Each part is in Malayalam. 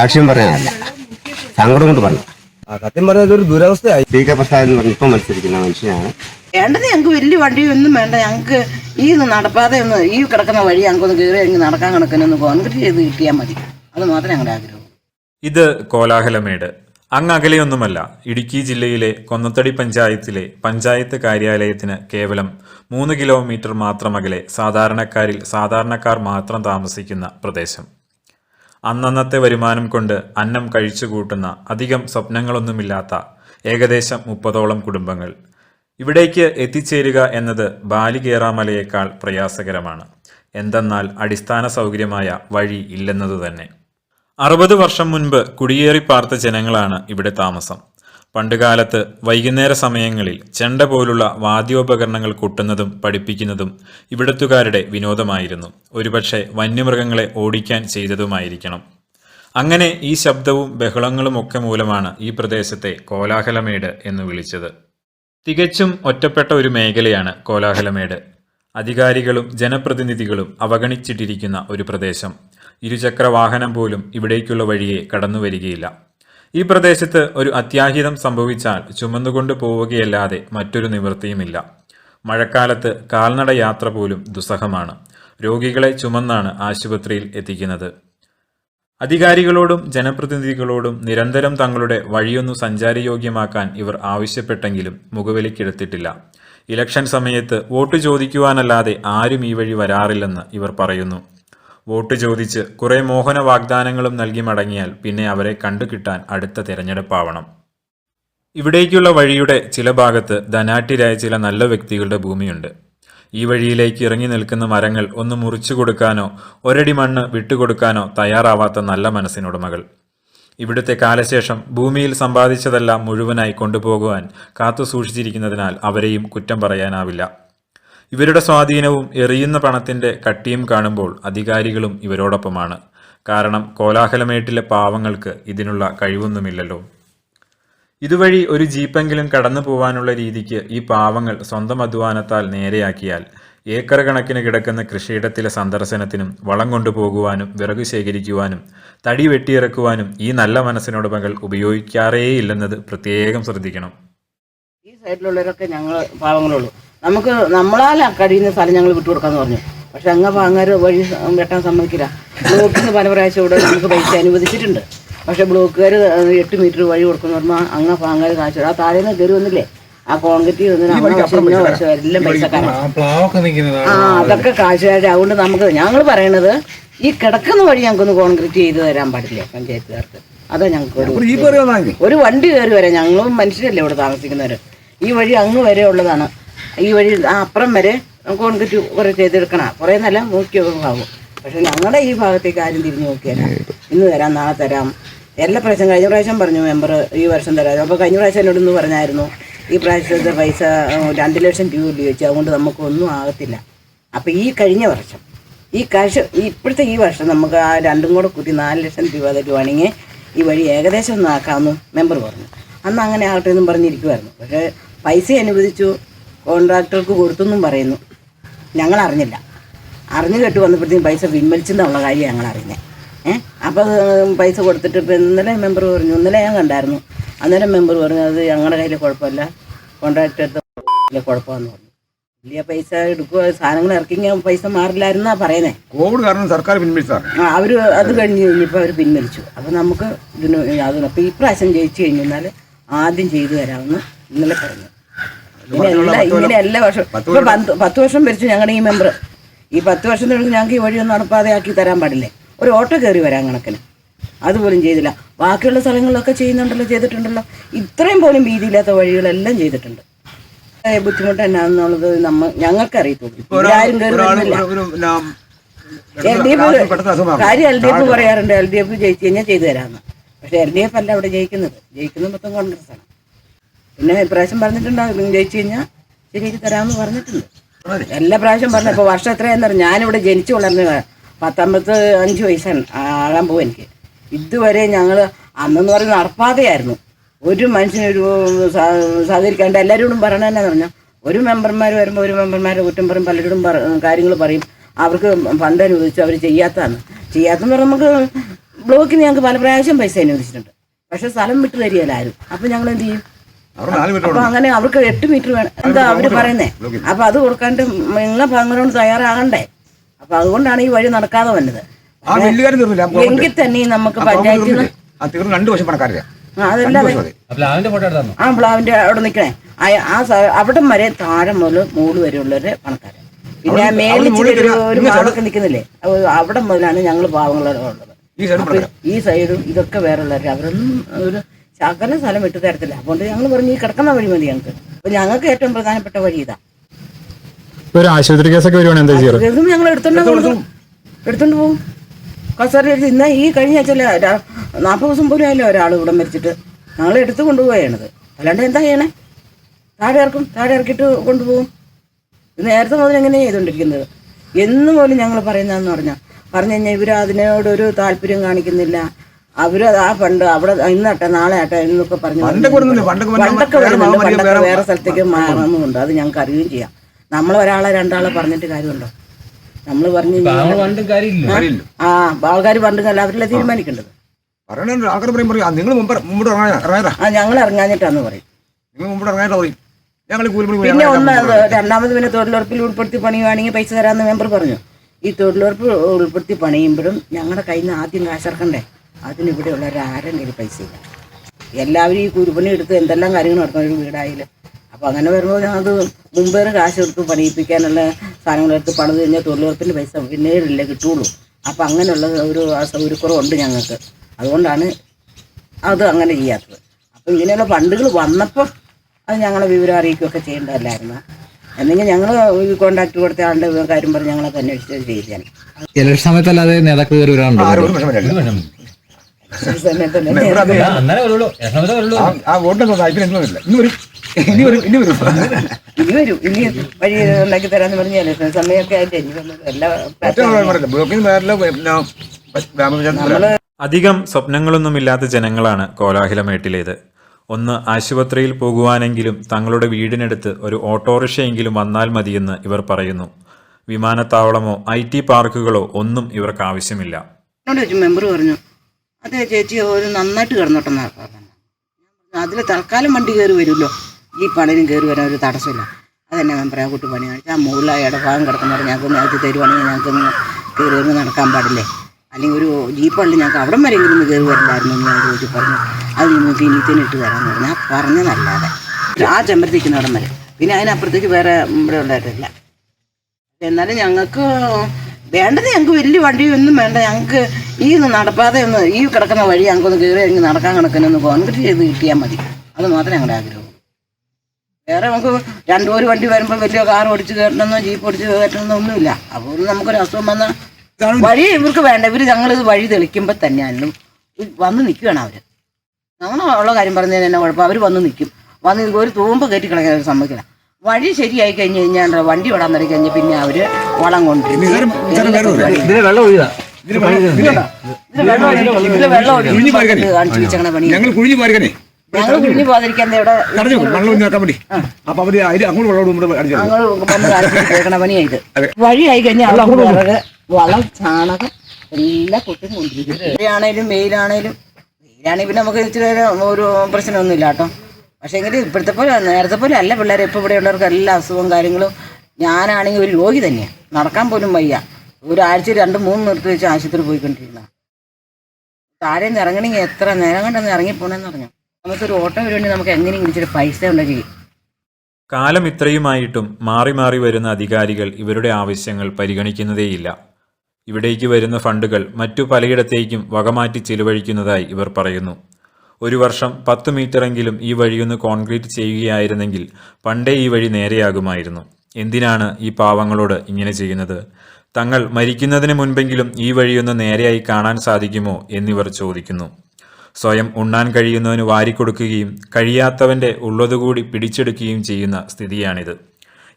രാഷ്ട്രീയം പറയാനല്ല സങ്കടം കൊണ്ട് പറഞ്ഞു ആ സത്യം പറഞ്ഞത് ഒരു ദുരവസ്ഥയായി. പി കെ പ്രസാദ് എന്ന് പറഞ്ഞ ഇപ്പൊ മത്സരിക്കുന്ന മനുഷ്യനാണ്. വേണ്ടത് ഞങ്ങൾക്ക് വലിയ വണ്ടിയൊന്നും വേണ്ട. ഞങ്ങൾക്ക് ഈ നടപ്പാതെ ഒന്ന് ഈ കിടക്കുന്ന വഴി ഞങ്ങൾക്കൊന്ന് കയറി ഞങ്ങൾക്ക് നടക്കാൻ കണക്കിനൊന്ന് കോൺക്രീറ്റ് ചെയ്ത് കിട്ടിയാൽ മതി. അത് മാത്രമേ ഞങ്ങളുടെ ആഗ്രഹം. ഇത് കോലാഹലമേട്. അങ്ങ് അകലെയൊന്നുമല്ല. ഇടുക്കി ജില്ലയിലെ കൊന്നത്തടി പഞ്ചായത്തിലെ പഞ്ചായത്ത് കാര്യാലയത്തിന് കേവലം മൂന്ന് കിലോമീറ്റർ മാത്രം അകലെ സാധാരണക്കാരിൽ സാധാരണക്കാർ മാത്രം താമസിക്കുന്ന പ്രദേശം. അന്നന്നത്തെ വരുമാനം കൊണ്ട് അന്നം കഴിച്ചു കൂട്ടുന്ന അധികം സ്വപ്നങ്ങളൊന്നുമില്ലാത്ത ഏകദേശം മുപ്പതോളം കുടുംബങ്ങൾ. ഇവിടേക്ക് എത്തിച്ചേരുക എന്നത് ബാലികേറാമലയേക്കാൾ പ്രയാസകരമാണ്. എന്തെന്നാൽ അടിസ്ഥാന സൗകര്യമായ വഴി ഇല്ലെന്നതു തന്നെ. അറുപത് വർഷം മുൻപ് കുടിയേറി പാർത്ത ജനങ്ങളാണ് ഇവിടെ താമസം. പണ്ടുകാലത്ത് വൈകുന്നേര സമയങ്ങളിൽ ചെണ്ട പോലുള്ള വാദ്യോപകരണങ്ങൾ കൊട്ടുന്നതും പഠിപ്പിക്കുന്നതും ഇവിടത്തുകാരുടെ വിനോദമായിരുന്നു. ഒരുപക്ഷെ വന്യമൃഗങ്ങളെ ഓടിക്കാൻ ചെയ്തതുമായിരിക്കണം. അങ്ങനെ ഈ ശബ്ദവും ബഹളങ്ങളും ഒക്കെ മൂലമാണ് ഈ പ്രദേശത്തെ കോലാഹലമേട് എന്ന് വിളിച്ചത്. തികച്ചും ഒറ്റപ്പെട്ട ഒരു മേഖലയാണ് കോലാഹലമേട്. അധികാരികളും ജനപ്രതിനിധികളും അവഗണിച്ചിട്ടിരിക്കുന്ന ഒരു പ്രദേശം. ഇരുചക്ര വാഹനം പോലും ഇവിടേക്കുള്ള വഴിയെ കടന്നു വരികയില്ല ഈ പ്രദേശത്ത് ഒരു അത്യാഹിതം സംഭവിച്ചാൽ ചുമന്നുകൊണ്ട് പോവുകയല്ലാതെ മറ്റൊരു നിവൃത്തിയുമില്ല. മഴക്കാലത്ത് കാൽനട യാത്ര പോലും ദുസ്സഹമാണ്. രോഗികളെ ചുമന്നാണ് ആശുപത്രിയിൽ എത്തിക്കുന്നത്. അധികാരികളോടും ജനപ്രതിനിധികളോടും നിരന്തരം തങ്ങളുടെ വഴിയൊന്നു സഞ്ചാരയോഗ്യമാക്കാൻ ഇവർ ആവശ്യപ്പെട്ടെങ്കിലും മുഖവിലിക്കെടുത്തിട്ടില്ല ഇലക്ഷൻ സമയത്ത് വോട്ട് ചോദിക്കുവാനല്ലാതെ ആരും ഈ വഴി വരാറില്ലെന്ന് ഇവർ പറയുന്നു. വോട്ട് ചോദിച്ച് കുറെ മോഹന വാഗ്ദാനങ്ങളും നൽകി മടങ്ങിയാൽ പിന്നെ അവരെ കണ്ടുകിട്ടാൻ അടുത്ത തിരഞ്ഞെടുപ്പാവണം. ഇവിടേക്കുള്ള വഴിയുടെ ചില ഭാഗത്ത് ധനാട്ടിരായ ചില നല്ല വ്യക്തികളുടെ ഭൂമിയുണ്ട്. ഈ വഴിയിലേക്ക് ഇറങ്ങി നിൽക്കുന്ന മരങ്ങൾ ഒന്ന് മുറിച്ചു കൊടുക്കാനോ ഒരടി മണ്ണ് വിട്ടുകൊടുക്കാനോ തയ്യാറാവാത്ത നല്ല മനസ്സിനുടമകൾ. ഇവിടുത്തെ കാലശേഷം ഭൂമിയിൽ സമ്പാദിച്ചതെല്ലാം മുഴുവനായി കൊണ്ടുപോകുവാൻ കാത്തു സൂക്ഷിച്ചിരിക്കുന്നതിനാൽ അവരെയും കുറ്റം പറയാനാവില്ല. ഇവരുടെ സ്വാധീനവും എറിയുന്ന പണത്തിന്റെ കട്ടിയും കാണുമ്പോൾ അധികാരികളും ഇവരോടൊപ്പമാണ്. കാരണം കോലാഹലമേട്ടിലെ പാവങ്ങൾക്ക് ഇതിനുള്ള കഴിവൊന്നുമില്ലല്ലോ. ഇതുവഴി ഒരു ജീപ്പെങ്കിലും കടന്നു പോവാനുള്ള രീതിക്ക് ഈ പാവങ്ങൾ സ്വന്തം അധ്വാനത്താൽ നേരെയാക്കിയാൽ ഏക്കർ കണക്കിന് കിടക്കുന്ന കൃഷിയിടത്തിലെ സന്ദർശനത്തിനും വളം കൊണ്ടുപോകുവാനും വിറക് ശേഖരിക്കുവാനും തടി വെട്ടിയിറക്കുവാനും ഈ നല്ല മനസ്സിനുടമകൾ ഉപയോഗിക്കാറേയില്ലെന്നത് പ്രത്യേകം ശ്രദ്ധിക്കണം. ഈ സൈഡിലുള്ളവരൊക്കെ ഞങ്ങൾ പാവങ്ങളുള്ളൂ നമുക്ക് നമ്മളാൽ കഴിയുന്ന സ്ഥലം ഞങ്ങൾ വിട്ടു വിട്ടുകൊടുക്കാന്ന് പറഞ്ഞു. പക്ഷെ അങ്ങ് അങ്ങനെ വഴി വെട്ടാൻ സമ്മതിക്കില്ല. ബ്ലോക്കിന് പല പ്രാവശ്യം ഇവിടെ നമുക്ക് പൈസ അനുവദിച്ചിട്ടുണ്ട്. പക്ഷെ ബ്ലോക്കുകാർ എട്ട് മീറ്റർ വഴി കൊടുക്കുന്ന പറഞ്ഞാൽ അങ്ങ് പാങ്ങാർ കാശ് ആ താഴേന്ന് കയറി വന്നില്ലേ? ആ കോൺക്രീറ്റ് എല്ലാം പൈസക്കാരാണ് ആ അതൊക്കെ കാശുകാർ അതുകൊണ്ട് നമുക്ക് ഞങ്ങൾ പറയണത് ഈ കിടക്കുന്ന വഴി ഞങ്ങൾക്കൊന്ന് കോൺക്രീറ്റ് ചെയ്ത് തരാൻ പാടില്ല പഞ്ചായത്തുകാർക്ക്? അതാ ഞങ്ങൾക്ക് ഒരു വണ്ടി കയറി വരാം. ഞങ്ങളും മനുഷ്യരല്ലേ ഇവിടെ താമസിക്കുന്നവർ ഈ വഴി അങ്ങ് വരെ ഉള്ളതാണ്. ഈ വഴി ആ അപ്പുറം വരെ കോൺക്രീറ്റ് കുറേ ചെയ്തെടുക്കണം. കുറേ നല്ല നോക്കിയൊക്കെ ആകും പക്ഷെ ഞങ്ങളുടെ ഈ ഭാഗത്തേക്ക് ആരും തിരിഞ്ഞു നോക്കിയാൽ ഇന്ന് തരാം നാളെ തരാം. എല്ലാ പ്രാവശ്യം കഴിഞ്ഞ പ്രാവശ്യം പറഞ്ഞു മെമ്പർ ഈ വർഷം തരാം അപ്പോൾ കഴിഞ്ഞ പ്രാവശ്യം എന്നോട് ഇന്ന് പറഞ്ഞായിരുന്നു ഈ പ്രാവശ്യത്തെ പൈസ രണ്ട് ലക്ഷം രൂപ ഉപയോഗിച്ചു അതുകൊണ്ട് നമുക്കൊന്നും ആകത്തില്ല. അപ്പോൾ ഈ കഴിഞ്ഞ വർഷം ഈ കാശ് ഇപ്പോഴത്തെ ഈ വർഷം നമുക്ക് ആ രണ്ടും കൂടെ കൂട്ടി നാല് ലക്ഷം രൂപ തരുവാണെങ്കിൽ ഈ വഴി ഏകദേശം ഒന്നാക്കാമെന്ന് മെമ്പർ പറഞ്ഞു. അന്ന് അങ്ങനെ ആകട്ടെ എന്നും പറഞ്ഞിരിക്കുമായിരുന്നു പക്ഷേ പൈസ അനുവദിച്ചു. കോൺട്രാക്ടർക്ക് കൊടുത്തെന്നും പറയുന്നു. ഞങ്ങൾ അറിഞ്ഞില്ല അറിഞ്ഞു കേട്ട് വന്നപ്പോഴത്തേക്കും പൈസ പിൻവലിച്ചെന്നുള്ള കാര്യം ഞങ്ങൾ അറിഞ്ഞത് ഏഹ് അപ്പോൾ പൈസ കൊടുത്തിട്ട് ഇപ്പം ഇന്നലെ മെമ്പർ പറഞ്ഞു. ഇന്നലെ ഞാൻ കണ്ടായിരുന്നു. അന്നേരം മെമ്പർ പറഞ്ഞു അത് ഞങ്ങളുടെ കയ്യിൽ കുഴപ്പമില്ല. കോൺട്രാക്ടർ എടുത്ത കുഴപ്പമെന്ന് പറഞ്ഞു. വലിയ പൈസ എടുക്കുക സാധനങ്ങൾ ഇറക്കിങ്ങ പൈസ മാറില്ലായിരുന്നാ പറയുന്നേ. കോവിഡ് കാരണം സർക്കാർ പിൻവലിച്ചു ആ അവർ അത് കഴിഞ്ഞ് കഴിഞ്ഞപ്പോൾ അവർ പിൻവലിച്ചു. അപ്പോൾ നമുക്ക് ഇതിന് അതുകൊണ്ട് അപ്പം ഈ പ്രാവശ്യം ജയിച്ചു കഴിഞ്ഞാൽ ആദ്യം ചെയ്തു തരാമെന്ന് ഇന്നലെ പറഞ്ഞു. ഇങ്ങനെ എല്ലാ വർഷം. ഇപ്പൊ പത്ത് വർഷം ഭരിച്ചു ഞങ്ങളുടെ ഈ മെമ്പർ ഈ പത്ത് വർഷത്തിനുള്ളിൽ ഞങ്ങൾക്ക് ഈ വഴിയൊന്നും നടപ്പാതെ ആക്കി തരാൻ പാടില്ലേ? ഒരു ഓട്ടോ കയറി വരാൻ കണക്കിന്. അതുപോലും ചെയ്തില്ല. ബാക്കിയുള്ള സ്ഥലങ്ങളിലൊക്കെ ചെയ്യുന്നുണ്ടല്ലോ ചെയ്തിട്ടുണ്ടല്ലോ. ഇത്രയും പോലും വീതിയില്ലാത്ത വഴികളെല്ലാം ചെയ്തിട്ടുണ്ട്. ബുദ്ധിമുട്ട് എന്നാന്നുള്ളത് നമ്മ ഞങ്ങൾക്ക് അറിയത്തുള്ളൂ എൽ ഡി എഫ് കാര്യം എൽ ഡി എഫ് പറയാറുണ്ട് എൽ ഡി എഫ് ജയിച്ചു കഴിഞ്ഞാൽ ചെയ്തു തരാമെന്ന് പക്ഷെ എൽ ഡി എഫ് അല്ല അവിടെ ജയിക്കുന്നത്. ജയിക്കുന്നത് മൊത്തം കോൺഗ്രസ് ആണ് പിന്നെ ഇപ്രാവശ്യം പറഞ്ഞിട്ടുണ്ടാകും ജയിച്ചു കഴിഞ്ഞാൽ ശരിയാക്കി തരാമെന്ന് പറഞ്ഞിട്ടുണ്ട്. എല്ലാ പ്രാവശ്യം പറഞ്ഞു ഇപ്പോൾ വർഷം എത്രയാന്ന് പറഞ്ഞു ഞാനിവിടെ ജനിച്ചു വളർന്ന പത്തൊമ്പത് അഞ്ച് വയസ്സാണ് ആകാൻ പോകും എനിക്ക്. ഇതുവരെ ഞങ്ങൾ അന്നെന്ന് പറഞ്ഞ് നടപ്പാതെയായിരുന്നു. ഒരു മനുഷ്യനൊരു സഹകരിക്കാണ്ട് എല്ലാവരോടും പറയണമെന്നു പറഞ്ഞാൽ ഒരു മെമ്പർമാർ വരുമ്പോൾ ഒരു മെമ്പർമാരെ കുറ്റം പറയും പലരോടും കാര്യങ്ങൾ പറയും. അവർക്ക് ഫണ്ട് അനുവദിച്ചു അവർ ചെയ്യാത്തതാണ്. ചെയ്യാത്തെന്ന് പറഞ്ഞാൽ നമുക്ക് ബ്ലോക്കിന് ഞങ്ങൾക്ക് പല പ്രാവശ്യം പൈസ അനുവദിച്ചിട്ടുണ്ട്. പക്ഷെ സ്ഥലം വിട്ടു തരികയില്ല ആരും. അപ്പോൾ ഞങ്ങൾ എന്ത് ചെയ്യും? അപ്പൊ അങ്ങനെ അവർക്ക് എട്ട് മീറ്റർ വേണം. എന്താ അവർ പറയുന്നേ? അപ്പൊ അത് കൊടുക്കാണ്ട് നിങ്ങളെ ഭാഗങ്ങളോട് തയ്യാറാകണ്ടേ? അപ്പൊ അതുകൊണ്ടാണ് ഈ വഴി നടക്കാതെ വന്നത്. എങ്കിൽ തന്നെ നമുക്ക് ആ പഞ്ചായത്തിൽ നിന്ന് പണക്കാരില്ല അതല്ലാതെ പ്ലാവിന്റെ ഫോട്ടോ എടുത്താ ആ പ്ലാവിന്റെ അവിടെ നിൽക്കണേ ആ- അവിടം വരെ താഴെ മുതൽ മൂട് വരെ ഉള്ളവര് പണക്കാരൻ പിന്നെ മേലിൽ ഒരു മാളൊക്കെ നിൽക്കുന്നില്ലേ? അവിടെ മുതലാണ് ഞങ്ങൾ പാവങ്ങളുള്ളത് ഈ സൈഡ് ഈ സൈഡും ഇതൊക്കെ വേറെ ഉള്ളവരെ. അവരൊന്നും ഒരു ശകല സ്ഥലം വിട്ടു തരത്തില്ല. അതുകൊണ്ട് ഞങ്ങൾ പറഞ്ഞു ഈ കിടക്കുന്ന വഴി മതി ഞങ്ങൾക്ക് അപ്പൊ ഞങ്ങൾക്ക് ഏറ്റവും പ്രധാനപ്പെട്ട വഴി ഇതാ. ഒരു ആശുപത്രി കേസൊക്കെ വരുവാണെങ്കിൽ എന്താ ചെയ്യാറ്? ഇതും ഞങ്ങൾ എടുത്തോണ്ട് പോകും എടുത്തോണ്ട് പോകും കസേര എടുത്ത് ഇന്ന ഈ കഴിഞ്ഞ ആഴ്ച നാൽപ്പത് ദിവസം പോലും ആയല്ലോ ഒരാൾ ഇവിടെ മരിച്ചിട്ട്? ഞങ്ങൾ എടുത്തു കൊണ്ടുപോവുകയാണത് അല്ലാണ്ട് എന്താ ചെയ്യണേ? താഴെ ഇറക്കും താഴെ ഇറക്കിയിട്ട് കൊണ്ടുപോകും നേരത്തെ മുതൽ എങ്ങനെയാണ് ചെയ്തുകൊണ്ടിരിക്കുന്നത് എന്ന് പോലും ഞങ്ങൾ പറയുന്നതെന്ന് പറഞ്ഞാൽ പറഞ്ഞു കഴിഞ്ഞാൽ ഇവർ അതിനോടൊരു താല്പര്യം കാണിക്കുന്നില്ല. അവർ ആ പണ്ട് അവിടെ ഇന്നട്ടെ നാളെ ആട്ടെ എന്നൊക്കെ പറഞ്ഞു പണ്ടൊക്കെ വരുന്നുണ്ട്. പണ്ടൊക്കെ വേറെ സ്ഥലത്തേക്ക് മാറുന്നുണ്ട് അത് ഞങ്ങൾക്ക് അറിയുകയും ചെയ്യാം. നമ്മൾ ഒരാളെ രണ്ടാളെ പറഞ്ഞിട്ട് കാര്യമുണ്ടോ? നമ്മൾ പറഞ്ഞു പണ്ടും ആ ആൾക്കാർ പണ്ടുകല്ല അവരല്ലേ തീരുമാനിക്കേണ്ടത്? നിങ്ങൾ ഞങ്ങൾ ഇറങ്ങാഞ്ഞിട്ടാന്ന് പറയും. പിന്നെ ഒന്ന് രണ്ടാമത് പിന്നെ തൊഴിലുറപ്പിൽ ഉൾപ്പെടുത്തി പണിയുവാണെങ്കിൽ പൈസ തരാമെന്ന് മെമ്പർ പറഞ്ഞു. ഈ തൊഴിലുറപ്പ് ഉൾപ്പെടുത്തി പണിയുമ്പോഴും ഞങ്ങളുടെ കയ്യിൽ നിന്ന് ആദ്യം കാശിറക്കണ്ടേ അതിന് ഇവിടെയുള്ളവർ ആരും കയ്യിൽ പൈസ ഇല്ല എല്ലാവരും ഈ കുരുപണി എടുത്ത് എന്തെല്ലാം കാര്യങ്ങൾ നടത്തണം ഒരു വീടായാലും. അപ്പോൾ അങ്ങനെ വരുമ്പോൾ ഞങ്ങൾക്ക് മുമ്പേ കാശ് എടുത്ത് പണിയിപ്പിക്കാനുള്ള സാധനങ്ങളെടുത്ത് പണിത് കഴിഞ്ഞാൽ തൊഴിലുറപ്പിന്റെ പൈസ പിന്നീടല്ലേ കിട്ടുള്ളൂ. അപ്പോൾ അങ്ങനെയുള്ള ഒരു സൗകര്യക്കുറവുണ്ട് ഞങ്ങൾക്ക്. അതുകൊണ്ടാണ് അത് അങ്ങനെ ചെയ്യാത്തത്. അപ്പം ഇങ്ങനെയുള്ള ഫണ്ടുകൾ വന്നപ്പോൾ അത് ഞങ്ങളെ വിവരം അറിയിക്കുകയൊക്കെ ചെയ്യേണ്ടതല്ലായിരുന്നു? എന്നെങ്കിൽ ഞങ്ങൾ ഈ കോണ്ടാക്ട് കൊടുത്ത ആളുടെ കാര്യം പറഞ്ഞ് ഞങ്ങളൊക്കെ അന്വേഷിച്ചത് ചെയ്താണ് ഇലക്ഷൻ സമയത്തല്ലാതെ നേതാക്കൾ കയറി വരാറുണ്ടോ? ആരും സ്വപ്നങ്ങളൊന്നും ഇല്ലാത്ത വരുള്ളൂ. വരുള്ളൂ. ആ വോട്ടൊന്നും താല്പര്യം ഇനി വരും. ഇനി വരും ഇനി വരും. ഇനി വരും. ഇനി വഴി ഉണ്ടാക്കി തരാന്ന് പറഞ്ഞാലേ സമയമൊക്കെ ആയിട്ട്. വന്നത് എല്ലാ ഏറ്റവും പറയില്ല ബ്ലോക്കിന് മേലെ പിന്നെ ഗ്രാമപഞ്ചായത്ത് അധികം സ്വപ്നങ്ങളൊന്നുമില്ലാത്ത ജനങ്ങളാണ് കോലാഹലമേട്ടിലേത്. ഒന്ന് ആശുപത്രിയിൽ പോകുവാനെങ്കിലും തങ്ങളുടെ വീടിനടുത്ത് ഒരു ഓട്ടോറിക്ഷയെങ്കിലും വന്നാൽ മതിയെന്ന് ഇവർ പറയുന്നു. വിമാനത്താവളമോ ഐ ടി പാർക്കുകളോ ഒന്നും ഇവർക്ക് ആവശ്യമില്ല. മെമ്പർ പറഞ്ഞു. അതെ ചേച്ചി ഒരു നന്നായിട്ട് കിടന്നോട്ടെന്നാ പറഞ്ഞു അതിൽ തൽക്കാലം വണ്ടി കയറി വരുമല്ലോ. ഈ പണിനും കയറി വരാൻ ഒരു തടസ്സമില്ല. അതെന്നെ ഞാൻ പറയാം കുട്ടി പണി കാണിച്ചാൽ ആ മുകളിലായി ഇടഭാഗം ഭാഗം കിടക്കുന്നവർ ഞങ്ങൾക്ക് നേരത്തെ തരുവാണെങ്കിൽ ഞങ്ങൾക്ക് ഒന്ന് കയറി വന്ന് നടക്കാൻ പാടില്ലേ? അല്ലെങ്കിൽ ഒരു ജീപ്പള്ളി ഞങ്ങൾക്ക് അവിടം വരെ ഇങ്ങനെ കയറി വരില്ലായിരുന്നു എന്ന് ഞാൻ ചോദിച്ചു പറഞ്ഞു. അത് നിങ്ങൾക്ക് ഇനിത്തിന് ഇട്ട് തരാമെന്ന് പറഞ്ഞു. ആ പറഞ്ഞതല്ലാതെ. ആ ചെമ്പരത്തിക്കുന്നിടം വരെ. പിന്നെ അതിനപ്പുറത്തേക്ക് വേറെ ഇവിടെ ഉണ്ടായിട്ടില്ല എന്നാലും ഞങ്ങൾക്ക് വേണ്ടത് ഞങ്ങൾക്ക് വലിയ വണ്ടിയൊന്നും വേണ്ട. ഞങ്ങൾക്ക് ഈ നടപ്പാതെ ഒന്ന് ഈ കിടക്കുന്ന വഴി ഞങ്ങൾക്കൊന്ന് കയറി ഇറങ്ങി നടക്കാൻ കണക്കിനൊന്ന് കോൺക്രീറ്റ് ചെയ്ത് കിട്ടിയാൽ മതി. അത് മാത്രമേ ഞങ്ങളുടെ ആഗ്രഹം. വേറെ നമുക്ക് രണ്ടു ഒരു വണ്ടി വരുമ്പോൾ വലിയ കാർ ഓടിച്ച് കയറണമെന്നോ ജീപ്പ് ഓടിച്ച് കയറ്റണമെന്നോ ഒന്നുമില്ല. അപ്പോൾ നമുക്കൊരു അസുഖം വന്നാൽ വഴി ഇവർക്ക് വേണ്ട. ഇവർ ഞങ്ങളിത് വഴി തെളിക്കുമ്പോൾ തന്നെയാണെങ്കിലും വന്ന് നിൽക്കുകയാണ് അവർ നമ്മൾ ഉള്ള കാര്യം പറഞ്ഞതിന് തന്നെ കുഴപ്പം. അവർ വന്ന് നിൽക്കും വന്ന് ഒരു തൂമ്പ് കയറ്റി അവർ സമ്മതിക്കില്ല. വഴി ശരിയായി കഴിഞ്ഞ് കഴിഞ്ഞാൽ വണ്ടി വിടാൻ തുടങ്ങി കഴിഞ്ഞ് പിന്നെ അവർ വളം കൊണ്ടുവരും. കുഴിഞ്ഞു ഞങ്ങൾ കുഴിഞ്ഞു പോകാതിരിക്കാൻ ഇവിടെ അപ്പൊ അവർ അങ്ങോട്ട് വെള്ളം പണിയാ ഇത്. വഴിയായി കഴിഞ്ഞാൽ വിറക് വളം ചാണകം എല്ലാം കൊട്ടും കൊണ്ടിരിക്കും ആണേലും വെയിലാണേലും വെയിലാണെങ്കിൽ പിന്നെ നമുക്ക് ഇച്ചിരി ഒരു പ്രശ്നമൊന്നുമില്ല കേട്ടോ. പക്ഷേ എങ്കിൽ ഇപ്പോഴത്തെ പോലെ നേരത്തെ പോലെ അല്ല പിള്ളേരെ. ഇപ്പോൾ ഇവിടെ ഉള്ളവർക്ക് എല്ലാ അസുഖവും കാര്യങ്ങളും ഞാനാണെങ്കിൽ ഒരു രോഗി തന്നെയാണ് നടക്കാൻ പോലും വയ്യ. ഒരാഴ്ച രണ്ട് മൂന്ന് നിർത്തി വെച്ച് ആശുപത്രി പോയിക്കൊണ്ടിരുന്ന. താഴെ നിന്ന് ഇറങ്ങണമെങ്കിൽ എത്ര നേരം കണ്ടെന്ന് ഇറങ്ങിപ്പോണെന്ന് പറഞ്ഞു നമുക്കൊരു ഓട്ടോ വരുവാണെങ്കിൽ നമുക്ക് എങ്ങനെയും ഇച്ചിരി പൈസ ഉണ്ടെങ്കിൽ കാലം ഇത്രയുമായിട്ടും മാറി മാറി വരുന്ന അധികാരികൾ ഇവരുടെ ആവശ്യങ്ങൾ പരിഗണിക്കുന്നതേയില്ല. ഇവിടേക്ക് വരുന്ന ഫണ്ടുകൾ മറ്റു പലയിടത്തേക്കും വകമാറ്റി ചിലവഴിക്കുന്നതായി ഇവർ പറയുന്നു. ഒരു വർഷം പത്ത് മീറ്ററെങ്കിലും ഈ വഴിയൊന്ന് കോൺക്രീറ്റ് ചെയ്യുകയായിരുന്നെങ്കിൽ പണ്ടേ ഈ വഴി നേരെയാകുമായിരുന്നു. എന്തിനാണ് ഈ പാവങ്ങളോട് ഇങ്ങനെ ചെയ്യുന്നത്? തങ്ങൾ മരിക്കുന്നതിന് മുൻപെങ്കിലും ഈ വഴിയൊന്ന് നേരെയായി കാണാൻ സാധിക്കുമോ എന്നിവർ ചോദിക്കുന്നു. സ്വയം ഉണ്ണാൻ കഴിയുന്നവന് വാരിക്കൊടുക്കുകയും കഴിയാത്തവന്റെ ഉള്ളതുകൂടി പിടിച്ചെടുക്കുകയും ചെയ്യുന്ന സ്ഥിതിയാണിത്.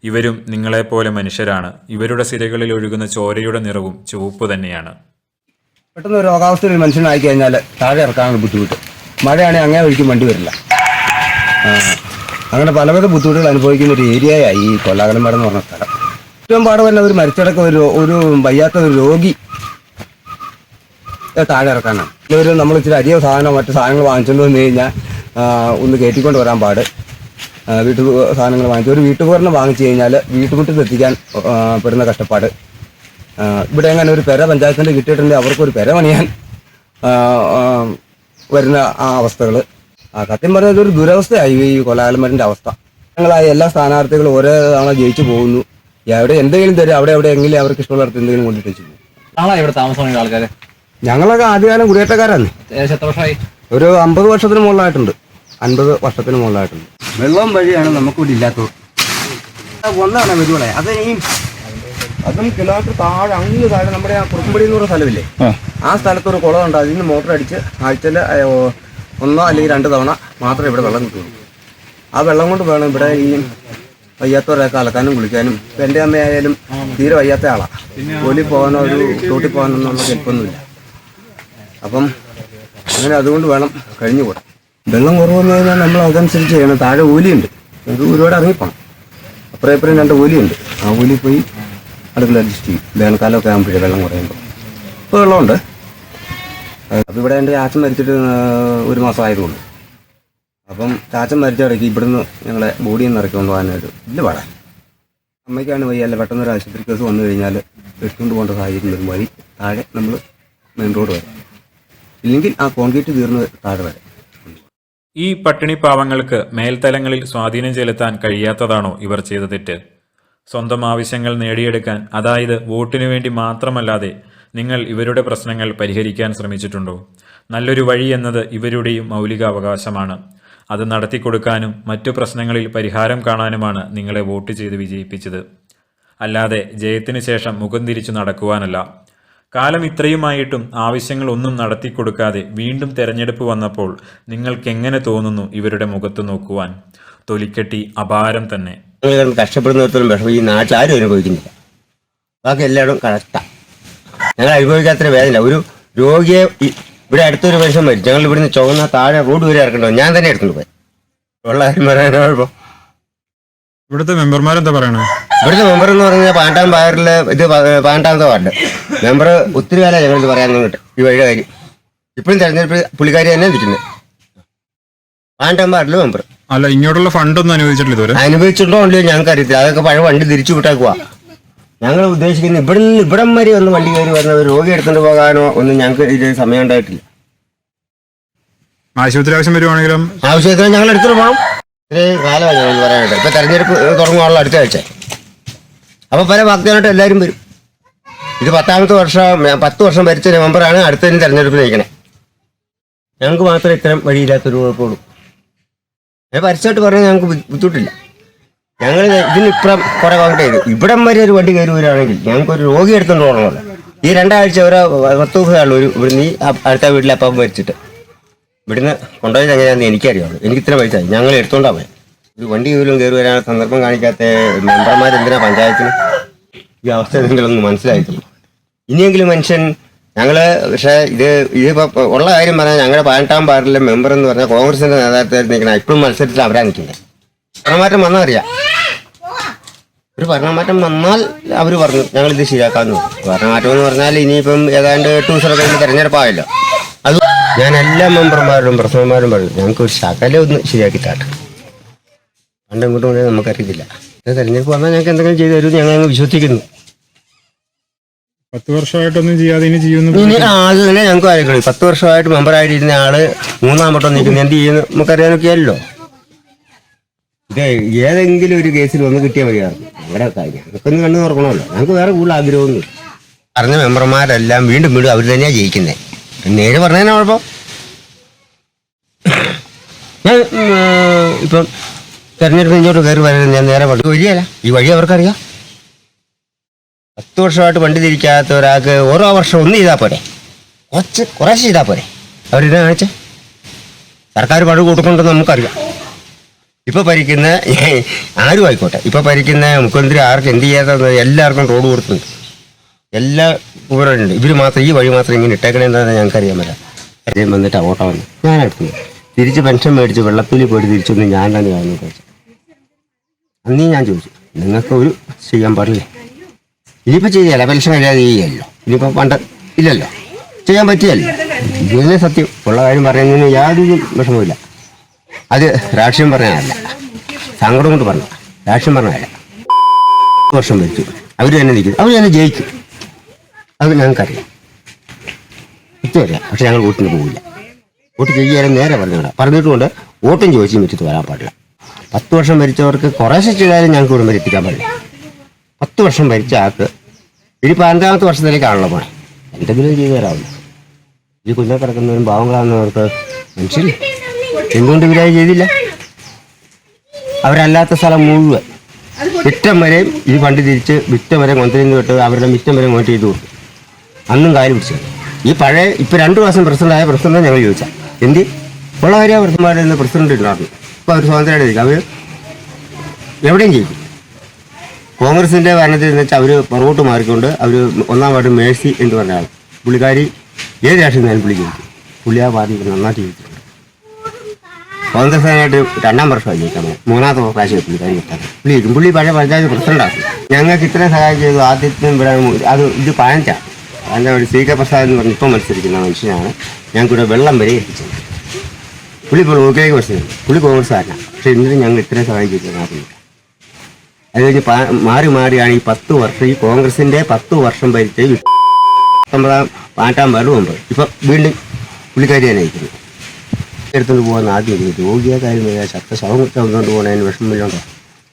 ഇവരും നിങ്ങളെപ്പോലെ മനുഷ്യരാണ്. ഇവരുടെ സിരകളിൽ ഒഴുകുന്ന ചോരയുടെ നിറവും ചുവപ്പ് തന്നെയാണ്. പെട്ടെന്ന് രോഗാവസ്ഥയിൽ മനുഷ്യനായി കഴിഞ്ഞാൽ താഴെ ഇറക്കാനുള്ള ബുദ്ധിമുട്ട്. മഴയാണെങ്കിൽ അങ്ങേ വഴിക്കും വണ്ടി വരില്ല. അങ്ങനെ പലവിധ ബുദ്ധിമുട്ടുകൾ അനുഭവിക്കുന്ന ഒരു ഏരിയയായി ഈ കൊല്ലാകലമേട് എന്ന് പറഞ്ഞ സ്ഥലം. ഏറ്റവും പാട് തന്നെ ഒരു മരിച്ചടക്ക ഒരു ഒരു വയ്യാത്ത ഒരു രോഗി താഴെ ഇറക്കാനാണ്. ഇവർ നമ്മൾ ഇച്ചിരി അരിയോ സാധനം മറ്റു സാധനങ്ങൾ വാങ്ങിച്ചുകൊണ്ട് വന്നു കഴിഞ്ഞാൽ ഒന്ന് കയറ്റിക്കൊണ്ട് വരാൻ പാട്. വീട്ടു സാധനങ്ങൾ വാങ്ങിച്ചു ഒരു വീട്ടുപകരണം വാങ്ങിച്ചു കഴിഞ്ഞാൽ വീട്ടുമുറ്റത്ത് എത്തിക്കാൻ പെടുന്ന കഷ്ടപ്പാട്. ഇവിടെ എങ്ങനെ ഒരു പെര പഞ്ചായത്തിന്റെ കിട്ടിയിട്ടുണ്ടെങ്കിൽ അവർക്കൊരു പെര പണിയാൻ വരുന്ന ആ അവസ്ഥകൾ ആ സത്യം പറഞ്ഞാൽ ഇതൊരു ദുരവസ്ഥയായി ഈ കൊലാലമരന്റെ അവസ്ഥ. ഞങ്ങളായ എല്ലാ സ്ഥാനാർത്ഥികളും ഓരോ തവണ ജയിച്ചു പോകുന്നു. എവിടെ എന്തെങ്കിലും തരും അവിടെ എവിടെ എങ്കിലും അവർക്ക് ഇഷ്ടമുള്ള എന്തെങ്കിലും കൊണ്ടിട്ട് വെച്ചു പോകും. നാളെ ഇവിടെ താമസം ആൾക്കാര്? ഞങ്ങളൊക്കെ ആദ്യകാലം കുടിയേറ്റക്കാരാണ്. ഒരു അമ്പത് വർഷത്തിന് മുകളിലായിട്ടുണ്ട്. അൻപത് വർഷത്തിന് മുകളിലായിട്ടുണ്ട്. വെള്ളം വഴിയാണ് നമുക്ക് ഇവിടെ ഇല്ലാത്തത് ഒന്നാണ് വരുവളെ അത് ഈ അതും കിലോമീറ്റർ താഴെ അങ്ങ് താഴെ നമ്മുടെ ആ കുറുമ്പടി എന്ന് പറഞ്ഞ സ്ഥലമില്ലേ? ആ. സ്ഥലത്ത് ഒരു കുളമുണ്ട് അതിന് മോട്ടർ അടിച്ച് ആഴ്ചയിൽ ഒന്നോ അല്ലെങ്കിൽ രണ്ട് തവണ മാത്രമേ ഇവിടെ വെള്ളം കിട്ടുള്ളൂ. ആ വെള്ളം കൊണ്ട് വേണം ഇവിടെ ഈ വയ്യാത്തവരൊക്കെ അലക്കാനും കുളിക്കാനും. ഇപ്പം എന്റെ അമ്മയായാലും തീരെ വയ്യാത്ത ആളാണ് ജോലി പോകാനോ ഒരു ചൂട്ടി പോകാനോ നമുക്ക് ഹെൽപ്പൊന്നുമില്ല. അപ്പം അങ്ങനെ അതുകൊണ്ട് വേണം കഴിഞ്ഞു കൂടാം വെള്ളം കുറവെന്ന് കഴിഞ്ഞാൽ നമ്മൾ അതനുസരിച്ച് ചെയ്യണം. താഴെ ഓലിയുണ്ട്. അത് ഒരുപാട് ഇറങ്ങിപ്പോണം. അപ്പുറം ഇപ്പുറം രണ്ട് ഓലിയുണ്ട്. ആ ഓലി പോയി അടുക്കള അഡ്ജസ്റ്റ് ചെയ്യും. വേനൽക്കാലമൊക്കെ ആകുമ്പോഴേ വെള്ളം കുറയുമ്പോൾ ഇപ്പോൾ വെള്ളമുണ്ട്. അപ്പോൾ ഇവിടെ എന്റെ ചാച്ചൻ മരിച്ചിട്ട് ഒരു മാസം അപ്പം ചാച്ചൻ മരിച്ചിടയ്ക്ക് ഇവിടുന്ന് ഞങ്ങളെ ബോഡിയിൽ നിന്ന് ഇറക്കി കൊണ്ടുപോകാനായിട്ട് ഇല്ല പാടാൻ അമ്മയ്ക്കാണ് വയ്യല്ല പെട്ടെന്ന് ഒരു ആശുപത്രി കേസ് വന്നു കഴിഞ്ഞാൽ എടുത്തുകൊണ്ട് പോകേണ്ട സാഹചര്യം വരും. വഴി താഴെ നമ്മൾ മെയിൻ റോഡ് വരെ. ഇല്ലെങ്കിൽ ആ കോൺക്രീറ്റ് തീർന്ന് താഴെ വരെ. ഈ പട്ടിണി പാവങ്ങൾക്ക് മേൽത്തലങ്ങളിൽ സ്വാധീനം ചെലുത്താൻ കഴിയാത്തതാണോ ഇവർ ചെയ്ത തെറ്റ്? സ്വന്തം ആവശ്യങ്ങൾ നേടിയെടുക്കാൻ അതായത് വോട്ടിനു വേണ്ടി മാത്രമല്ലാതെ നിങ്ങൾ ഇവരുടെ പ്രശ്നങ്ങൾ പരിഹരിക്കാൻ ശ്രമിച്ചിട്ടുണ്ടോ? നല്ലൊരു വഴി എന്നത് ഇവരുടെയും മൗലികാവകാശമാണ്. അത് നടത്തിക്കൊടുക്കാനും മറ്റു പ്രശ്നങ്ങളിൽ പരിഹാരം കാണാനുമാണ് നിങ്ങളെ വോട്ട് ചെയ്ത് വിജയിപ്പിച്ചത്. അല്ലാതെ ജയത്തിന് ശേഷം മുഖം തിരിച്ചു നടക്കുവാനല്ല. കാലം ഇത്രയുമായിട്ടും ആവശ്യങ്ങൾ ഒന്നും നടത്തിക്കൊടുക്കാതെ വീണ്ടും തെരഞ്ഞെടുപ്പ് വന്നപ്പോൾ നിങ്ങൾക്കെങ്ങനെ തോന്നുന്നു ഇവരുടെ മുഖത്ത് നോക്കുവാൻ? തൊലിക്കെട്ടി അപാരം തന്നെ. കിടന്ന് കഷ്ടപ്പെടുന്നിടത്തോളം വിഷമം. ഈ നാട്ടിൽ ആരും അനുഭവിക്കുന്നില്ല. ബാക്കി എല്ലായിടും കറക്റ്റാണ് ഞങ്ങൾ അനുഭവിക്കാത്ത വേദന ഒരു രോഗിയെ ഇവിടെ അടുത്തൊരു മനുഷ്യൻ മരിച്ചു. ഞങ്ങൾ ഇവിടുന്ന് ചുവന്ന താഴെ റോഡ് വരെ ഇറക്കണ്ടോ ഞാൻ തന്നെ എടുത്തുകൊണ്ട് പോയി. ഉള്ള കാര്യം പറയാനോ ഇവിടുത്തെ മെമ്പർമാരെന്താ പറയണേ? ഇവിടുത്തെ മെമ്പർ എന്ന് പറഞ്ഞാൽ പാണ്ടാം ബാറിൽ ഇത് പാണ്ടാമത്തെ വാർഡ് മെമ്പർ ഒത്തിരി കാലം ഞങ്ങൾ ഇത് പറയാൻ കിട്ടും ഈ വഴിയുടെ കാര്യം. ഇപ്പോഴും തെരഞ്ഞെടുപ്പ് പുള്ളിക്കാരി തന്നെ നിൽക്കുന്നത് ബാറിൽ മെമ്പർ. അല്ല ഇങ്ങോട്ടുള്ള ഫണ്ടൊന്നും അനുവദിച്ചിട്ടില്ല ഇതുവരെ. അനുഭവിച്ചിട്ടുണ്ടോ ഇല്ലയോ ഞങ്ങൾക്ക് അറിയത്തില്ല അതൊക്കെ പഴയ വണ്ടി തിരിച്ചു വിട്ടേക്കുവാ. ഞങ്ങൾ ഉദ്ദേശിക്കുന്നത് ഇവിടെ നിന്ന് ഇവിടം വരെ ഒന്ന് വണ്ടി കയറി വരുന്ന ഒരു രോഗി എടുത്തുകൊണ്ട് പോകാനോ ഒന്നും ഞങ്ങൾക്ക് ഇത് സമയം ഉണ്ടായിട്ടില്ല. ആശുപത്രി ആവശ്യം വരുവാണെങ്കിലും ആവശ്യത്തിന് ഞങ്ങൾ എടുത്തിട്ട് പോകണം ഇത്രയും കാലമാണ് ഞങ്ങൾ പറയാനായിട്ട്. ഇപ്പൊ തെരഞ്ഞെടുപ്പ് തുടങ്ങുവാണല്ലോ അടുത്ത ആഴ്ച. അപ്പൊ പല വാഗ്ദാനമായിട്ട് എല്ലാവരും വരും. ഇത് പത്താമത്തെ വർഷം പത്ത് വർഷം ഭരിച്ച മെമ്പറാണ് അടുത്തതിന് തെരഞ്ഞെടുപ്പ് നയിക്കണേ ഞങ്ങൾക്ക് മാത്രമേ ഇത്തരം വഴിയില്ലാത്തൊരു കുഴപ്പമുള്ളൂ. ഞാൻ പരസ്യമായിട്ട് പറഞ്ഞാൽ ഞങ്ങൾക്ക് ബുദ്ധി- ബുദ്ധിമുട്ടില്ല. ഞങ്ങൾ ഇതിന് ഇപ്പുറം കുറെ കോൺടാക്ട് ചെയ്തു. ഇവിടം വരെ ഒരു വണ്ടി കയറി വരികയാണെങ്കിൽ ഞങ്ങൾക്ക് ഒരു രോഗി എടുത്തുകൊണ്ട് പോകണമല്ലോ ഈ രണ്ടാഴ്ച ഒരു പത്ത് ദിവസമാണ് ഒരു ഇവിടുന്ന് ഈ അടുത്ത വീട്ടിലെ അപ്പം മരിച്ചിട്ട്. ഇവിടുന്ന് കൊണ്ടുപോയത് എങ്ങനെയാണെന്ന് എനിക്കറിയാം എനിക്ക് ഇത്ര പൈസ ഞങ്ങൾ എടുത്തോണ്ടാ പോയത് ഒരു വണ്ടി പോലും കയറി വരാൻ സന്ദർഭം കാണിക്കാത്ത മെമ്പർമാർ എന്തിനാ പഞ്ചായത്തിന്? ഈ അവസ്ഥ നിങ്ങളൊന്ന് മനസ്സിലായിട്ടുള്ളൂ ഇനിയെങ്കിലും മനുഷ്യൻ ഞങ്ങൾ പക്ഷേ ഇത് ഇതിപ്പോ ഉള്ള കാര്യം പറഞ്ഞാൽ ഞങ്ങളുടെ പതിനെട്ടാം പാർട്ടിലെ മെമ്പർ എന്ന് പറഞ്ഞാൽ കോൺഗ്രസിന്റെ നേതാക്കത്തിൽ നിൽക്കണം ഇപ്പോഴും മത്സരത്തിൽ അവരാ നിൽക്കുന്നത്. ഭരണമാറ്റം വന്നാൽ അറിയാം ഒരു ഭരണമാറ്റം വന്നാൽ അവർ പറഞ്ഞു ഞങ്ങൾ ഇത് ശരിയാക്കാമെന്ന് ഭരണമാറ്റം എന്ന് പറഞ്ഞാൽ ഇനിയിപ്പം ഏതാണ്ട് എട്ട് ദിവസം കഴിഞ്ഞ് തെരഞ്ഞെടുപ്പായല്ലോ. അത് ഞാൻ എല്ലാ മെമ്പർമാരോടും പ്രസിഡന്റ്മാരും പറഞ്ഞു ഞങ്ങൾക്ക് ഒരു ശകലം ഒന്ന് ശരിയാക്കി താട്ടെ പണ്ട് ഇങ്ങോട്ടും കൊണ്ടേ നമുക്കറിയത്തില്ല. തെരഞ്ഞെടുപ്പ് വന്നാൽ ഞങ്ങൾക്ക് എന്തെങ്കിലും ചെയ്തു തരുമെന്ന് ഞങ്ങൾ വിശ്വസിക്കുന്നു. പത്ത് വർഷമായിട്ടൊന്നും ചെയ്യാതെ ഇനി ചെയ്യുന്നു ഇനി ആ, അത് തന്നെ ഞങ്ങൾക്ക് അറിയിക്കണം പത്ത് വർഷമായിട്ട് മെമ്പറായിട്ടിരുന്ന ആൾ മൂന്നാം വട്ടം നിൽക്കുന്ന. എന്ത് ചെയ്യുന്നു? നമുക്കറിയാനൊക്കെയല്ലോ ഇത് ഏതെങ്കിലും ഒരു കേസിൽ വന്ന് കിട്ടിയാൽ മതിയായിരുന്നു ഇവിടെ കാര്യം. ഒന്ന് കണ്ണു തുറക്കണമല്ലോ. ഞങ്ങൾക്ക് വേറെ കൂടുതൽ ആഗ്രഹമൊന്നും പറഞ്ഞ മെമ്പർമാരെല്ലാം വീണ്ടും വീണ്ടും അവർ തന്നെയാണ് ജയിക്കുന്നത് നേരെ പറഞ്ഞതിനാ കുഴപ്പം. ഞാൻ ഇപ്പം തെരഞ്ഞെടുപ്പ് ഇങ്ങോട്ട് കയറി വരുന്നത് ഞാൻ നേരെ പറഞ്ഞു. വഴിയല്ല. ഈ വഴി അവർക്കറിയാം. പത്ത് വർഷമായിട്ട് വണ്ടി തിരിക്കാത്ത ഒരാൾക്ക് ഓരോ വർഷം ഒന്ന് ചെയ്താൽ പോരെ. കുറച്ച് കുറേശ്ശെ ചെയ്താൽ പോരെ. അവരിത് കാണിച്ചേ? സർക്കാർ പഴു കൊടുക്കുന്നുണ്ടെന്ന് നമുക്കറിയാം. ഇപ്പൊ ഭരിക്കുന്ന ആരും ആയിക്കോട്ടെ. ഇപ്പൊ ഭരിക്കുന്ന മുഖ്യമന്ത്രി ആർക്ക് എന്ത് ചെയ്യാത്ത എല്ലാവർക്കും റോഡ് കൊടുക്കുന്നുണ്ട് എല്ലാ ഉപകരണമുണ്ട് ഇവർ മാത്രം ഈ വഴി മാത്രം ഇങ്ങനെ ഇട്ടേക്കണേ എന്താണെന്ന് ഞങ്ങൾക്ക് അറിയാൻ പറ്റില്ല വന്നിട്ട് ഓട്ടം വന്നു. ഞാൻ എടുത്തു തിരിച്ച് പെൻഷൻ മേടിച്ച് വെള്ളത്തിൽ പോയിട്ട് തിരിച്ചൊന്നും ഞാൻ തന്നെ ആയിരുന്നു ചോദിച്ചു അന്നീ ഞാൻ ചോദിച്ചു നിങ്ങൾക്ക് ഒരു ചെയ്യാൻ പാടില്ലേ? ഇനിയിപ്പോൾ ചെയ്യല്ല പെൻഷൻ കഴിയാതെ ചെയ്യല്ലോ ഇനിയിപ്പോൾ പണ്ട് ഇല്ലല്ലോ. ചെയ്യാൻ പറ്റിയല്ലോ. ഇതിനെ സത്യം? ഉള്ള കാര്യം പറയുന്നതിന് യാതൊരു വിഷമവുമില്ല. അത് രാഷ്ട്രീയം പറഞ്ഞതല്ല സങ്കടം കൊണ്ട് പറഞ്ഞു രാഷ്ട്രീയം പറഞ്ഞതല്ല വർഷം ഭരിച്ചു. അവർ തന്നെ നിൽക്കും. അവർ തന്നെ ജയിക്കും. അത് ഞങ്ങൾക്കറിയാം. സത്യം അറിയാം പക്ഷെ ഞങ്ങൾ വോട്ടിന് പോകില്ല വോട്ട് ചെയ്യാൻ നേരെ പറഞ്ഞാൽ പറഞ്ഞിട്ടുകൊണ്ട് വോട്ടും ചോദിച്ചും വെച്ചിട്ട് വരാൻ പാടില്ല. പത്ത് വർഷം ഭരിച്ചവർക്ക് കുറേശ്ശെ ചെയ്താലും ഞങ്ങൾക്ക് ഇവിടെ വരെ എത്തിക്കാൻ പാടില്ല. പത്ത് വർഷം ഭരിച്ച ആൾക്ക് ഇനി പതിനഞ്ചാമത്തെ വർഷത്തിലേക്കാണല്ലോ പോണേ. എന്തെങ്കിലും ചെയ്തു തരാമല്ലോ ഈ കുഞ്ഞെ കിടക്കുന്നവരും പാവങ്ങളാകുന്നവർക്ക് മനുഷ്യൻ എന്തുകൊണ്ട് ഇവരായി ചെയ്തില്ല? അവരല്ലാത്ത സ്ഥലം മുഴുവൻ വിറ്റം വരെയും ഈ ഫണ്ട് തിരിച്ച് വിറ്റം വരെ കൊന്തലിന്ന് തൊട്ട് അവരുടെ മിറ്റം വരെ മോട്ട് ചെയ്തു കൊടുത്തു. അന്നും കാര്യം പിടിച്ചു. ഈ പഴയ ഇപ്പം രണ്ട് മാസം പ്രസിഡന്റായ പ്രസിഡന്റ് ഞങ്ങൾ ചോദിച്ചാൽ എന്ത്? ഉള്ള കാര്യം പ്രസിഡന്റ് ഉണ്ടായിരുന്നു ഇപ്പോൾ അവർ സ്വാതന്ത്ര്യമായിട്ട് അവർ എവിടെയും ജയിക്കും. കോൺഗ്രസിന്റെ ഭരണത്തിൽ എന്ന് വെച്ചാൽ അവർ പുറകോട്ട് മാറിക്കൊണ്ട് അവർ വാർഡ് മേഴ്സി എന്ന് പറഞ്ഞ ആൾ പുള്ളിക്കാരി ഏത് രാഷ്ട്രീയം ഞാൻ പുള്ളി ജയിച്ചു പുള്ളി ആ പാർട്ടി നന്നായിട്ട് ജയിച്ചിട്ടുണ്ട് കോൺഗ്രസ്സായിട്ട് രണ്ടാം വർഷമായി ജയിക്കാൻ മൂന്നാമത്തെ പ്രാവശ്യം പുള്ളിക്കാരി കിട്ടാൻ പുള്ളി ജയിക്കും. പുള്ളി പഴയ പഞ്ചായത്ത് പ്രസിഡന്റാണ് ഞങ്ങൾക്ക് ഇത്രയും സഹായം ചെയ്തു ആദ്യത്തെ ഇവിടെ അത് ഇത് പഴഞ്ചാണ് അതിന്റെ ഒരു സി കെ പ്രസാദ് എന്ന് പറഞ്ഞ് ഇപ്പം മത്സരിക്കുന്ന മനുഷ്യനാണ്. ഞങ്ങൾക്കിവിടെ വെള്ളം വരെ എത്തിച്ചത് പുള്ളി ഇപ്പോൾ ഓക്കെ മത്സരിക്കും പുള്ളി കോൺഗ്രസ്സുകാരനാണ്. പക്ഷേ ഇന്നലെ ഞങ്ങൾ ഇത്രയും സഹായം ചെയ്തു മാത്രമില്ല അത് മാറി മാറിയാണ് ഈ പത്ത് വർഷം ഈ കോൺഗ്രസിന്റെ പത്ത് വർഷം ഭരിച്ച പത്തൊമ്പതാം പാട്ടാം വരും മുമ്പ് ഇപ്പൊ വീണ്ടും പുള്ളിക്കാരി തന്നെ അയക്കുന്നു എടുത്തുകൊണ്ട് പോകുന്ന ആദ്യം രോഗിയെ കാര്യം വരിക ശക്ത ശവം കൊണ്ടുകൊണ്ട് പോകുന്നതിന് വിഷമമില്ലോണ്ടോ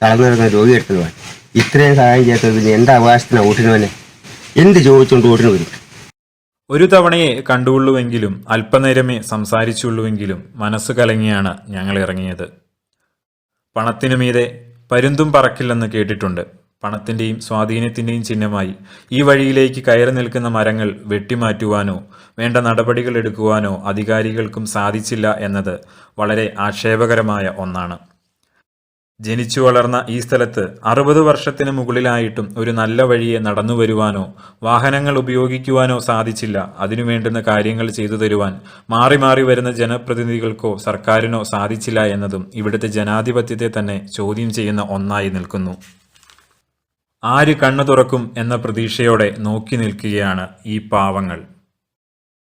തളർന്നു കിടക്കുന്ന രോഗി എടുത്തുകൊണ്ട് പോകാൻ. ഇത്രയും സഹായം ചെയ്യാത്തത് പിന്നെ എന്താ അവകാശത്തിനാണ് വോട്ടിന് തന്നെ എന്ത് ചോദിച്ചുകൊണ്ട് വോട്ടിന് വരും? ഒരു തവണയെ കണ്ടുള്ളൂവെങ്കിലും അല്പനേരമേ സംസാരിച്ചുള്ളൂവെങ്കിലും മനസ്സ് കലങ്ങിയാണ് ഞങ്ങൾ ഇറങ്ങിയത്. പണത്തിനു മീതെ പരുന്തും പറക്കില്ലെന്ന് കേട്ടിട്ടുണ്ട്. പണത്തിന്റെയും സ്വാധീനത്തിന്റെയും ചിഹ്നമായി. ഈ വഴിയിലേക്ക് കയറി നിൽക്കുന്ന മരങ്ങൾ വെട്ടിമാറ്റുവാനോ വേണ്ട നടപടികൾ എടുക്കുവാനോ അധികാരികൾക്കും സാധിച്ചില്ല എന്നത് വളരെ ആക്ഷേപകരമായ ഒന്നാണ്. ജനിച്ചു വളർന്ന ഈ സ്ഥലത്ത് അറുപത് വർഷത്തിന് മുകളിലായിട്ടും ഒരു നല്ല വഴിയെ നടന്നു വരുവാനോ വാഹനങ്ങൾ ഉപയോഗിക്കുവാനോ സാധിച്ചില്ല. അതിനു വേണ്ടുന്ന കാര്യങ്ങൾ ചെയ്തു തരുവാൻ മാറി മാറി വരുന്ന ജനപ്രതിനിധികൾക്കോ സർക്കാരിനോ സാധിച്ചില്ല എന്നതും ഇവിടുത്തെ ജനാധിപത്യത്തെ തന്നെ ചോദ്യം ചെയ്യുന്ന ഒന്നായി നിൽക്കുന്നു. ആര് കണ്ണു തുറക്കും എന്ന പ്രതീക്ഷയോടെ നോക്കി നിൽക്കുകയാണ് ഈ പാവങ്ങൾ.